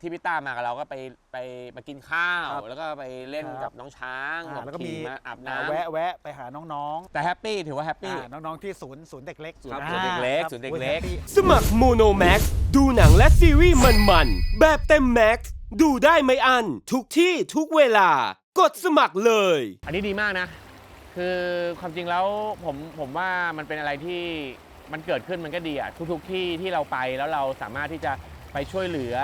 ที่พี่ต้ามากับเราก็ไปไปมากินข้าว ครับแล้วก็ไปเล่นครับกับน้องช้างอ่าแล้วก็ขี่มีมาอาบอ่าน้ำแวะแวะไปหาน้องแต่แฮปปี้ถือว่าแฮปๆปี้ อ่าน้องๆที่ศูนย์ศูนย์เด็กเล็กครับอ่าศูนย์เด็กเล็กครับศูนย์เด็กโอ้เล็กแฮปปี้สมัครโมโนแม็กดูหนังและซีรีส์มันๆ แบบเต็มแม็กซ์ดูได้ไม่อัน ทุกที่ทุกเวลา กดสมัครเลย อันนี้ดีมากนะ คือความจริงแล้วผมผมว่ามันเป็นอะไรที่มันเกิดขึ้นมันก็ดีอะทุก ๆ ที่ที่เราไปแล้วเราสามารถที่จะไปช่วยเหลือ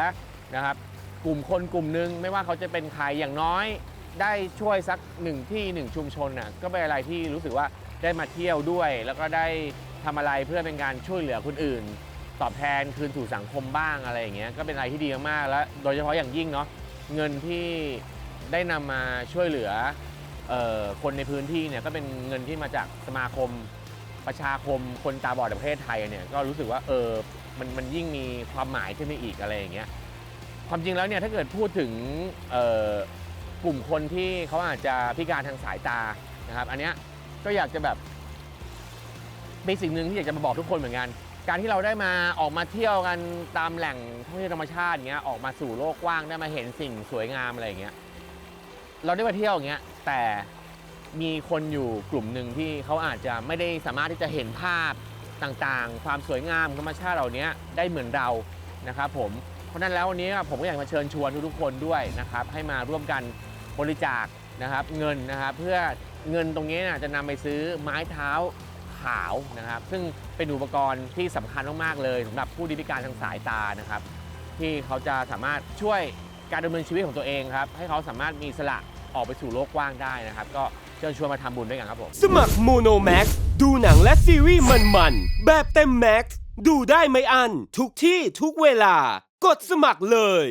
นะครับ กลุ่มคนกลุ่มหนึ่งไม่ว่าเขาจะเป็นใครอย่างน้อย ได้ช่วยสักหนึ่งที่หนึ่งชุมชนน่ะก็เป็นอะไรที่รู้สึกว่าได้มาเที่ยวด้วย แล้วก็ได้ทำอะไรเพื่อเป็นการช่วยเหลือคนอื่น ตอบแทนคืนสู่สังคมบ้างอะไรอย่างเงี้ยก็เป็นอะไรที่ดีมากๆแล้ว โดยเฉพาะอย่างยิ่งเนาะเงินที่ได้นำมาช่วยเหลืออคนในพื้นที่เนี่ยก็เป็นเงินที่มาจากสมาคมประชาคมคนตาบอดแห่งประเทศไทยเนี่ยก็รู้สึกว่าเออมันมันยิ่งมีความหมายขึ้นไปอีกอะไรอย่างเงี้ย ความจริงแล้วเนี่ยถ้าเกิดพูดถึงกลุ่มคนที่เขาอาจจะพิการทางสายตานะครับ อันเนี้ยก็อยากจะแบบเป็นสิ่งหนึ่งที่อยากจะมาบอกทุกคนเหมือนกัน การที่เราได้มาออกมาเที่ยวกันตามแหล่งท่องเที่ยวธรรมชาติอย่างเงี้ยออกมาสู่โลกกว้างได้มาเห็นสิ่งสวยงามอะไรอย่างเงี้ยเราได้มาเที่ยวอย่างเงี้ยแต่มีคนอยู่กลุ่มหนึ่งที่เขาอาจจะไม่ได้สามารถที่จะเห็นภาพต่างๆ ความสวยงามธรรมชาติเหล่านี้ได้เหมือนเรานะครับผม ราะนั้นแล้ววันนี้ผมก็อยากมาเชิญชวนทุกๆคนด้วยนะครับให้มาร่วมกันบริจาคนะครับเงินนะครับเพื่อเงินตรงนี้นยจะนำไปซื้อไม้เท้าขาวนะครับ ซึ่งเป็นอุปกรณ์ที่สำคัญมากๆเลยสำหรับผู้ที่พิการทางสายตานะครับ ที่เขาจะสามารถช่วยการดำเนินชีวิตของตัวเองครับให้เขาสามารถมีสละออกไปสู่โลกกว้างได้นะครับ ก็เชิญชวนมาทำบุญด้วยกันครับผม สมัครโมโนแม็กดูหนังและซีรีส์มันๆ แบบเต็มแม็กซ์ดูได้ไม่อัน ทุกที่ทุกเวลา ดสมัครเลย